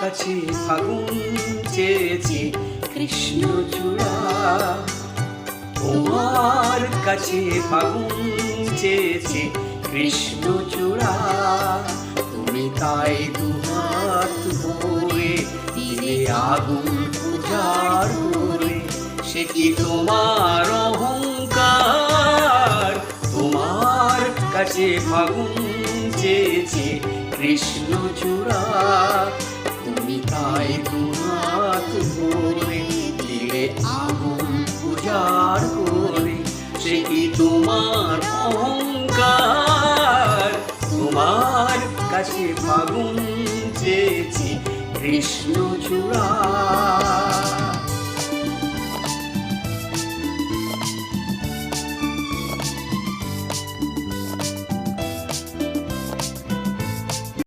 কাছে ফাগুন চেয়েছে কৃষ্ণ চূড়া। তোমার কাছে ফাগুন চেয়েছে কৃষ্ণ চূড়া। তুমি তাই দুহাত ভরে দিলে আগুন পূজার করে। সে কি তোমার অহংকার? তোমার কাছে ফাগুন চেয়েছে কৃষ্ণ চূড়া। দুহাত ভরে দিলে আগুন পূজার করে। সে কি তোমার অহংকার? তোমার কাছে ফাগুন চেয়েছি, কৃষ্ণ চূড়া